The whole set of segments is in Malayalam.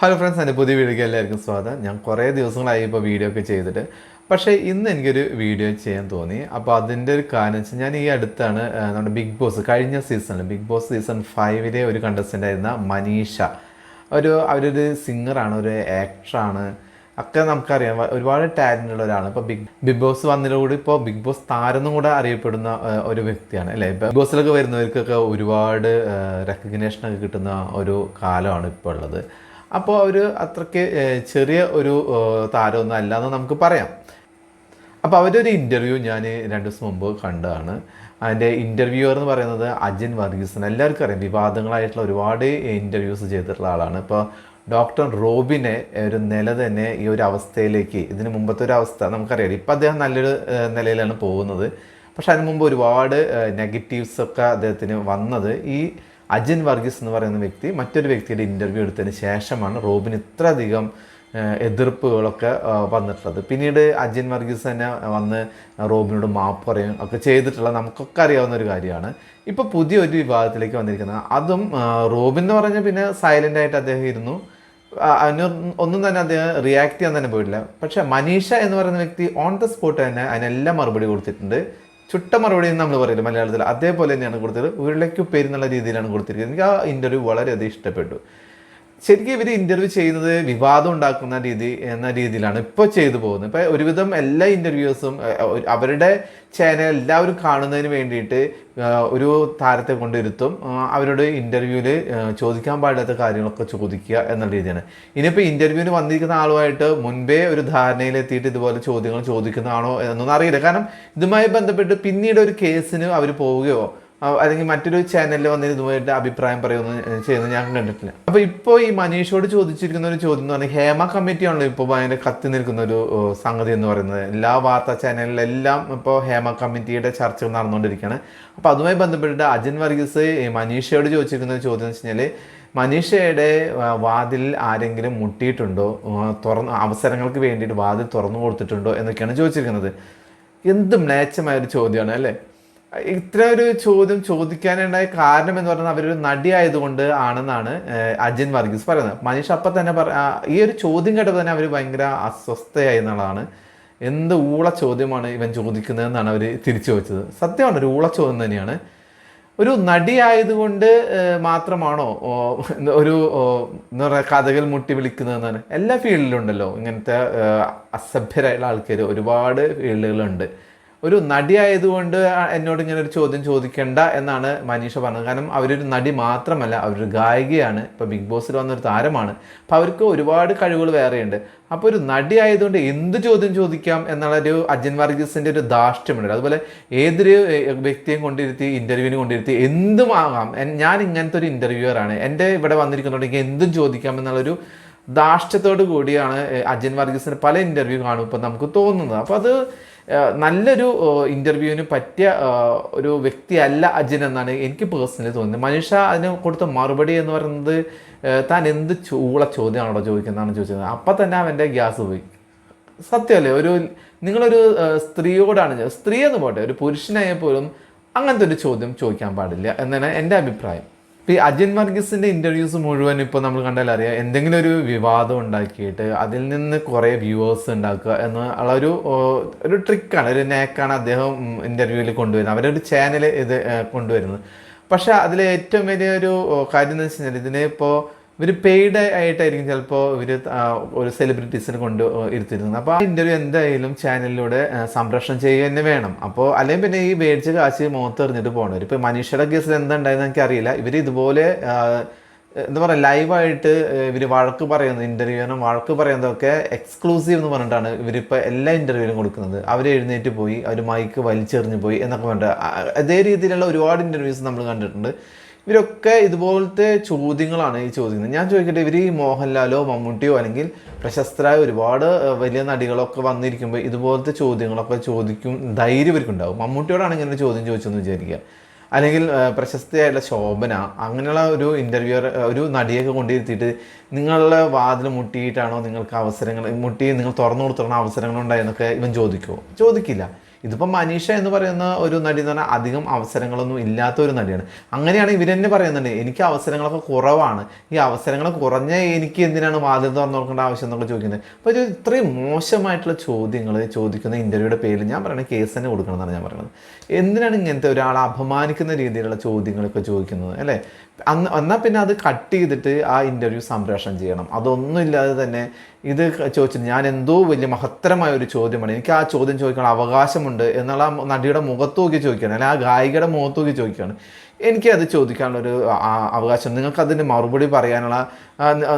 ഹലോ ഫ്രണ്ട്സ് എന്റെ പുതിയ വീഡിയോയ്ക്ക് എല്ലാവർക്കും സ്വാഗതം. ഞാൻ കുറേ ദിവസങ്ങളായി ഇപ്പോൾ വീഡിയോ ഒക്കെ ചെയ്തിട്ട് പക്ഷേ ഇന്ന് എനിക്കൊരു വീഡിയോ ചെയ്യാൻ തോന്നി. അപ്പോൾ അതിന്റെ ഒരു കാരണം വെച്ചാൽ ഞാൻ ഈ അടുത്താണ് നമ്മുടെ ബിഗ് ബോസ് കഴിഞ്ഞ സീസണിൽ ബിഗ് ബോസ് സീസൺ ഫൈവിലെ ഒരു കണ്ടസ്റ്റന്റ് ആയിരുന്ന മനീഷ. ഒരു അവരൊരു സിംഗറാണ് ഒരു ആക്ടറാണ് ഒക്കെ നമുക്കറിയാം ഒരുപാട് ടാലന്റ് ഉള്ള ഒരാളാണ്. ഇപ്പോൾ ബിഗ് ബിഗ് ബോസ് വന്നതിലൂടെ ഇപ്പോൾ ബിഗ് ബോസ് താരെന്നും കൂടെ അറിയപ്പെടുന്ന ഒരു വ്യക്തിയാണ് അല്ലേ? ഇപ്പോൾ ബിഗ് ബോസിലൊക്കെ വരുന്നവർക്കൊക്കെ ഒരുപാട് റെക്കഗ്നേഷനൊക്കെ കിട്ടുന്ന ഒരു കാലമാണ് ഇപ്പോൾ ഉള്ളത്. അപ്പോൾ അവർ അത്രയ്ക്ക് ചെറിയ ഒരു താരമൊന്നും അല്ല എന്ന് നമുക്ക് പറയാം. അപ്പോൾ അവരുടെ ഒരു ഇന്റർവ്യൂ ഞാൻ രണ്ട് ദിവസം മുമ്പ് കണ്ടതാണ്. അതിന്റെ ഇന്റർവ്യൂവർ എന്ന് പറയുന്നത് അജിൻ വർഗീസൻ. എല്ലാവർക്കും അറിയാം വിവാദങ്ങളായിട്ടുള്ള ഒരുപാട് ഇന്റർവ്യൂസ് ചെയ്തിട്ടുള്ള ആളാണ്. ഇപ്പോൾ ഡോക്ടർ റോബിനെ ഒരു നില തന്നെ ഈ ഒരു അവസ്ഥയിലേക്ക് ഇതിന് മുമ്പത്തെ ഒരു അവസ്ഥ നമുക്കറിയാം. ഇപ്പം അദ്ദേഹം നല്ലൊരു നിലയിലാണ് പോകുന്നത്. പക്ഷെ അതിന് മുമ്പ് ഒരുപാട് നെഗറ്റീവ്സൊക്കെ അദ്ദേഹത്തിന് വന്നത് ഈ അജിൻ വർഗീസ് എന്ന് പറയുന്ന വ്യക്തി മറ്റൊരു വ്യക്തിയുടെ ഇന്റർവ്യൂ എടുത്തതിന് ശേഷമാണ് റോബിന് ഇത്രയധികം എതിർപ്പുകളൊക്കെ വന്നിട്ടുള്ളത്. പിന്നീട് അജിൻ വർഗീസ് തന്നെ വന്ന് റോബിനോട് മാപ്പ് പറയും ഒക്കെ ചെയ്തിട്ടുള്ള നമുക്കൊക്കെ അറിയാവുന്ന ഒരു കാര്യമാണ്. ഇപ്പോൾ പുതിയൊരു വിഭാഗത്തിലേക്ക് വന്നിരിക്കുന്നത്. അതും റോബിൻ എന്ന് പറഞ്ഞാൽ പിന്നെ സൈലന്റ് ആയിട്ട് അദ്ദേഹം ഇരുന്നു. അതിന് ഒന്നും തന്നെ അദ്ദേഹം റിയാക്ട് ചെയ്യാൻ തന്നെ പോയിട്ടില്ല. പക്ഷേ മനീഷ എന്ന് പറയുന്ന വ്യക്തി ഓൺ ദ സ്പോട്ട് തന്നെ അതിനെല്ലാം മറുപടി കൊടുത്തിട്ടുണ്ട്. ചുട്ട മറുപടി എന്ന് നമ്മൾ പറയില്ല മലയാളത്തിൽ അതേപോലെ തന്നെയാണ് കൊടുത്തത്. ഉരുളയ്ക്ക് പേര് എന്നുള്ള രീതിയിലാണ് കൊടുത്തിരിക്കുന്നത്. എനിക്ക് ആ ഇന്റർവ്യൂ വളരെയധികം ഇഷ്ടപ്പെട്ടു. ശരിക്കും ഇവർ ഇന്റർവ്യൂ ചെയ്യുന്നത് വിവാദം ഉണ്ടാക്കുന്ന രീതി എന്ന രീതിയിലാണ് ഇപ്പോൾ ചെയ്തു പോകുന്നത്. ഇപ്പോൾ ഒരുവിധം എല്ലാ ഇന്റർവ്യൂസും അവരുടെ ചാനൽ എല്ലാവരും കാണുന്നതിന് വേണ്ടിയിട്ട് ഒരു താരത്തെ കൊണ്ടിരുത്തും അവരോട് ഇന്റർവ്യൂവിൽ ചോദിക്കാൻ പാടില്ലാത്ത കാര്യങ്ങളൊക്കെ ചോദിക്കുക എന്നുള്ള രീതിയാണ്. ഇനിയിപ്പോൾ ഇന്റർവ്യൂവിന് വന്നിരിക്കുന്ന ആളുമായിട്ട് മുൻപേ ഒരു ധാരണയിലെത്തിയിട്ട് ഇതുപോലെ ചോദ്യങ്ങൾ ചോദിക്കുന്നതാണോ എന്നൊന്നും അറിയില്ല. കാരണം ഇതുമായി ബന്ധപ്പെട്ട് പിന്നീട് ഒരു കേസിന് അവർ പോവുകയോ അല്ലെങ്കിൽ മറ്റൊരു ചാനലിൽ വന്നിട്ട് ഇതുമായിട്ട് അഭിപ്രായം പറയുമെന്ന് ചെയ്യുന്നത് ഞാൻ കണ്ടിട്ടില്ല. അപ്പോൾ ഇപ്പോൾ ഈ മനീഷോട് ചോദിച്ചിരിക്കുന്ന ഒരു ചോദ്യം എന്ന് പറഞ്ഞാൽ ഹേമ കമ്മിറ്റി കമ്മിറ്റിയാണല്ലോ ഇപ്പോൾ ഭയങ്കര കത്തി നിൽക്കുന്ന ഒരു സംഗതി എന്ന് പറയുന്നത്. എല്ലാ വാർത്താ ചാനലിലെല്ലാം ഇപ്പോൾ ഹേമ കമ്മിറ്റിയുടെ ചർച്ചകൾ നടന്നുകൊണ്ടിരിക്കുകയാണ്. അപ്പോൾ അതുമായി ബന്ധപ്പെട്ടിട്ട് അജിൻ വർഗീസ് മനീഷയോട് ചോദിച്ചിരിക്കുന്ന ഒരു ചോദ്യം എന്ന് വെച്ച് കഴിഞ്ഞാൽ മനീഷയുടെ വാതിൽ ആരെങ്കിലും മുട്ടിയിട്ടുണ്ടോ? തുറന്ന് അവസരങ്ങൾക്ക് വേണ്ടിയിട്ട് വാതിൽ തുറന്നു കൊടുത്തിട്ടുണ്ടോ എന്നൊക്കെയാണ് ചോദിച്ചിരിക്കുന്നത്. എന്തും മ്ലേച്ഛമായ ഒരു ചോദ്യമാണ് അല്ലേ? ഇത്ര ഒരു ചോദ്യം ചോദിക്കാനുണ്ടായ കാരണം എന്ന് പറഞ്ഞാൽ അവരൊരു നടിയായതുകൊണ്ട് ആണെന്നാണ് അജിൻ വർഗീസ് പറയുന്നത്. മനീഷ് അപ്പം തന്നെ പറ ഈ ഒരു ചോദ്യം കേട്ടപ്പോൾ തന്നെ അവർ ഭയങ്കര അസ്വസ്ഥയായി എന്നുള്ളതാണ്. എന്ത് ഊള ചോദ്യമാണ് ഇവൻ ചോദിക്കുന്നതെന്നാണ് അവർ തിരിച്ചു വെച്ചത് സത്യമാണ് ഒരു ഊള ചോദ്യം തന്നെയാണ്. ഒരു നടിയായതുകൊണ്ട് മാത്രമാണോ ഒരു എന്താ പറയുക കഥകൾ മുട്ടി വിളിക്കുന്നതെന്നാണ് എല്ലാ ഫീൽഡിലുണ്ടല്ലോ ഇങ്ങനത്തെ അസഭ്യരായുള്ള ആൾക്കാർ ഒരുപാട് ഫീൽഡുകളുണ്ട്. ഒരു നടിയായതുകൊണ്ട് എന്നോട് ഇങ്ങനെ ഒരു ചോദ്യം ചോദിക്കേണ്ട എന്നാണ് മനീഷ പറഞ്ഞത്. കാരണം അവരൊരു നടി മാത്രമല്ല അവരൊരു ഗായികയാണ്. ഇപ്പോൾ ബിഗ് ബോസിൽ വന്നൊരു താരമാണ്. അപ്പോൾ അവർക്ക് ഒരുപാട് കഴിവുകൾ വേറെയുണ്ട്. അപ്പോൾ ഒരു നടി ആയതുകൊണ്ട് എന്ത് ചോദ്യം ചോദിക്കാം എന്നുള്ള ഒരു വർഗീസിന്റെ ഒരു ധാർഷ്ട്യമുണ്ട്. അതുപോലെ ഏതൊരു വ്യക്തിയും കൊണ്ടിരുത്തി ഇന്റർവ്യൂവിന് കൊണ്ടിരുത്തി എന്തും ആകാം. ഞാൻ ഇങ്ങനത്തെ ഒരു ഇന്റർവ്യൂവർ ആണ് എന്റെ ഇവിടെ വന്നിരിക്കുന്നുണ്ടെങ്കിൽ എന്തും ചോദിക്കാം എന്നുള്ളൊരു ധാർഷ്ട്യത്തോടു കൂടിയാണ് അജയൻ വർഗീസിന് പല ഇന്റർവ്യൂ കാണും ഇപ്പം നമുക്ക് തോന്നുന്നത്. അപ്പോൾ അത് നല്ലൊരു ഇന്റർവ്യൂവിന് പറ്റിയ ഒരു വ്യക്തിയല്ല അജിൻ എന്നാണ് എനിക്ക് പേഴ്സണലി തോന്നുന്നത്. മനുഷ്യ അതിന് കൊടുത്ത മറുപടി എന്ന് പറയുന്നത് താൻ എന്ത് ചൂള ചോദ്യമാണോ ചോദിക്കുന്നതാണ് ചോദിച്ചത്. അപ്പം തന്നെ അവന്റെ ഗ്യാസ് പോയി. സത്യമല്ലേ? ഒരു നിങ്ങളൊരു സ്ത്രീയോടാണ് സ്ത്രീ എന്ന് പോട്ടെ ഒരു പുരുഷനായ പോലും അങ്ങനത്തെ ഒരു ചോദ്യം ചോദിക്കാൻ പാടില്ല എന്നാണ് എന്റെ അഭിപ്രായം. ഇപ്പം ഈ അജിൻ വർഗീസിന്റെ ഇന്റർവ്യൂസ് മുഴുവൻ ഇപ്പോൾ നമ്മൾ കണ്ടാൽ അറിയാം. എന്തെങ്കിലും ഒരു വിവാദം ഉണ്ടാക്കിയിട്ട് അതിൽ നിന്ന് കുറേ വ്യൂവേഴ്സ് ഉണ്ടാക്കുക എന്നുള്ള ഒരു ഒരു ട്രിക്കാണ് ഒരു നേക്കാണ് അദ്ദേഹം ഇന്റർവ്യൂവിൽ കൊണ്ടുവരുന്നത്. അവരൊരു ചാനൽ ഇത് കൊണ്ടുവരുന്നത്. പക്ഷേ അതിലെ ഏറ്റവും വലിയ ഒരു ഓ, കാര്യം എന്ന് വെച്ച് കഴിഞ്ഞാൽ ഇതിനെ ഇപ്പോൾ ഇവർ പെയ്ഡ് ആയിട്ടായിരിക്കും ചിലപ്പോൾ ഇവർ ഒരു സെലിബ്രിറ്റീസിനെ കൊണ്ട് ഇരുത്തിരുന്നത് അപ്പോൾ ആ ഇന്റർവ്യൂ എന്തായാലും ചാനലിലൂടെ സംപ്രേഷണം ചെയ്യുക തന്നെ വേണം. അപ്പോൾ അല്ലെങ്കിൽ പിന്നെ ഈ മേടിച്ച കാശ് മുഖത്ത് എറിഞ്ഞിട്ട് പോകണം. ഇപ്പോൾ മനുഷ്യരുടെ കേസിൽ എനിക്ക് എനിക്കറിയില്ല. ഇവർ ഇതുപോലെ എന്താ പറയുക ലൈവായിട്ട് ഇവർ വഴക്ക് പറയുന്നത് ഇന്റർവ്യൂവിനും വഴക്ക് പറയുന്നതൊക്കെ എക്സ്ക്ലൂസീവ് എന്ന് പറഞ്ഞിട്ടാണ് ഇവരിപ്പോൾ എല്ലാ ഇന്റർവ്യൂവിലും കൊടുക്കുന്നത്. അവർ എഴുന്നേറ്റ് പോയി അവർ മൈക്ക് വലിച്ചെറിഞ്ഞ് പോയി എന്നൊക്കെ പറഞ്ഞിട്ട് അതേ രീതിയിലുള്ള ഒരുപാട് ഇന്റർവ്യൂസ് നമ്മൾ കണ്ടിട്ടുണ്ട്. ഇവരൊക്കെ ഇതുപോലത്തെ ചോദ്യങ്ങളാണ് ഈ ചോദിക്കുന്നത്. ഞാൻ ചോദിക്കട്ടെ ഇവർ ഈ മോഹൻലാലോ മമ്മൂട്ടിയോ അല്ലെങ്കിൽ പ്രശസ്തരായ ഒരുപാട് വലിയ നടികളൊക്കെ വന്നിരിക്കുമ്പോൾ ഇതുപോലത്തെ ചോദ്യങ്ങളൊക്കെ ചോദിക്കും ധൈര്യം ഇവർക്കുണ്ടാവും. മമ്മൂട്ടിയോടാണ് ഇങ്ങനെ ചോദ്യം ചോദിച്ചെന്ന് വിചാരിക്കുക. അല്ലെങ്കിൽ പ്രശസ്തയായിട്ടുള്ള ശോഭന അങ്ങനെയുള്ള ഒരു ഇന്റർവ്യൂ ഒരു നടിയൊക്കെ കൊണ്ടിരുത്തിയിട്ട് നിങ്ങളുടെ വാതിൽ മുട്ടിയിട്ടാണോ നിങ്ങൾക്ക് അവസരങ്ങൾ മുട്ടി നിങ്ങൾ തുറന്നു കൊടുത്തിട്ടുള്ള അവസരങ്ങൾ ഉണ്ടായെന്നൊക്കെ ഇവൻ ചോദിക്കുമോ ചോദിക്കില്ല. ഇതിപ്പോൾ മനീഷ എന്ന് പറയുന്ന ഒരു നടി എന്ന് പറഞ്ഞാൽ അധികം അവസരങ്ങളൊന്നും ഇല്ലാത്ത ഒരു നടിയാണ്. അങ്ങനെയാണ് ഇവർ തന്നെ പറയുന്നുണ്ട് എനിക്ക് അവസരങ്ങളൊക്കെ കുറവാണ്. ഈ അവസരങ്ങൾ കുറഞ്ഞ എനിക്ക് എന്തിനാണ് വാതിൽ തുറന്നു നോക്കേണ്ട ആവശ്യം എന്നൊക്കെ ചോദിക്കുന്നത്. അപ്പോൾ ഇത് ഇത്രയും മോശമായിട്ടുള്ള ചോദ്യങ്ങൾ ചോദിക്കുന്ന ഇന്റർവ്യൂയുടെ പേരിൽ ഞാൻ പറയുന്നത് കേസ് തന്നെ കൊടുക്കണം എന്നാണ് ഞാൻ പറയുന്നത്. എന്തിനാണ് ഇങ്ങനത്തെ ഒരാളെ അപമാനിക്കുന്ന രീതിയിലുള്ള ചോദ്യങ്ങളൊക്കെ ചോദിക്കുന്നത് അല്ലേ? അന്ന് എന്നാൽ പിന്നെ അത് കട്ട് ചെയ്തിട്ട് ആ ഇന്റർവ്യൂ സംപ്രേഷണം ചെയ്യണം. അതൊന്നും ഇല്ലാതെ തന്നെ ഇത് ചോദിച്ചു ഞാൻ എന്തോ വലിയ മഹത്തരമായ ഒരു ചോദ്യമാണ്. എനിക്ക് ആ ചോദ്യം ചോദിക്കാൻ അവകാശമുണ്ട് എന്നുള്ള നടിയുടെ മുഖത്ത് നോക്കി ചോദിക്കുകയാണ്. അല്ലെങ്കിൽ ആ ഗായികയുടെ മുഖത്ത് നോക്കി ചോദിക്കുകയാണ്. അത് ചോദിക്കാനുള്ളൊരു അവകാശം. നിങ്ങൾക്കതിന് മറുപടി പറയാനുള്ള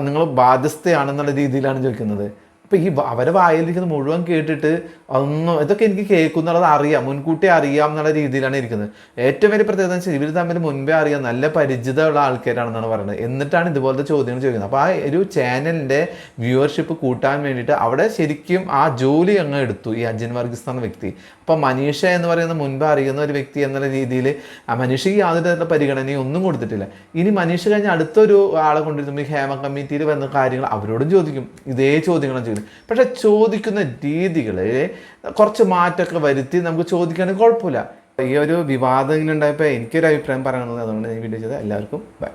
നിങ്ങൾ ബാധ്യസ്ഥയാണെന്നുള്ള രീതിയിലാണ് ചോദിക്കുന്നത്. അപ്പോൾ ഈ അവരെ വായിലിരിക്കുന്നത് മുഴുവൻ കേട്ടിട്ട് ഒന്നും ഇതൊക്കെ എനിക്ക് കേൾക്കുന്നുള്ളത് അറിയാം. മുൻകൂട്ടി അറിയാം എന്നുള്ള രീതിയിലാണ് ഇരിക്കുന്നത്. ഏറ്റവും വലിയ പ്രത്യേകത വെച്ചാൽ ഇവർ തമ്മിൽ മുൻപേ അറിയാം. നല്ല പരിചിതമുള്ള ആൾക്കാരാണെന്നാണ് പറയുന്നത്. എന്നിട്ടാണ് ഇതുപോലത്തെ ചോദ്യങ്ങൾ ചോദിക്കുന്നത്. അപ്പോൾ ആ ഒരു ചാനലിന്റെ വ്യൂവർഷിപ്പ് കൂട്ടാൻ വേണ്ടിയിട്ട് അവിടെ ശരിക്കും ആ ജോലി അങ്ങ് എടുത്തു ഈ അജൻ വർഗീസ് എന്ന വ്യക്തി. അപ്പോൾ മനീഷ എന്ന് പറയുന്ന മുൻപ് അറിയുന്ന ഒരു വ്യക്തി എന്നുള്ള രീതിയിൽ ആ മനീഷയ്ക്ക് യാതൊരു തരത്തിലുള്ള പരിഗണനയും ഒന്നും കൊടുത്തിട്ടില്ല. ഇനി മനീഷ കഴിഞ്ഞ അടുത്തൊരു ആളെ കൊണ്ടിരുന്നു ഈ ഹേമ കമ്മിറ്റിയിൽ വന്ന കാര്യങ്ങൾ അവരോടും ചോദിക്കും. ഇതേ ചോദ്യങ്ങളും ചോദിക്കും പക്ഷേ ചോദിക്കുന്ന രീതികൾ കുറച്ച് മാറ്റമൊക്കെ വരുത്തി നമുക്ക് ചോദിക്കുകയാണെങ്കിൽ കുഴപ്പമില്ല. ഈ ഒരു വിവാദം ഇങ്ങനെ ഉണ്ടായപ്പോൾ എനിക്കൊരു അഭിപ്രായം പറയണമെന്ന് അതുകൊണ്ട് ഞാൻ വീഡിയോ ചെയ്ത് എല്ലാവർക്കും ബൈ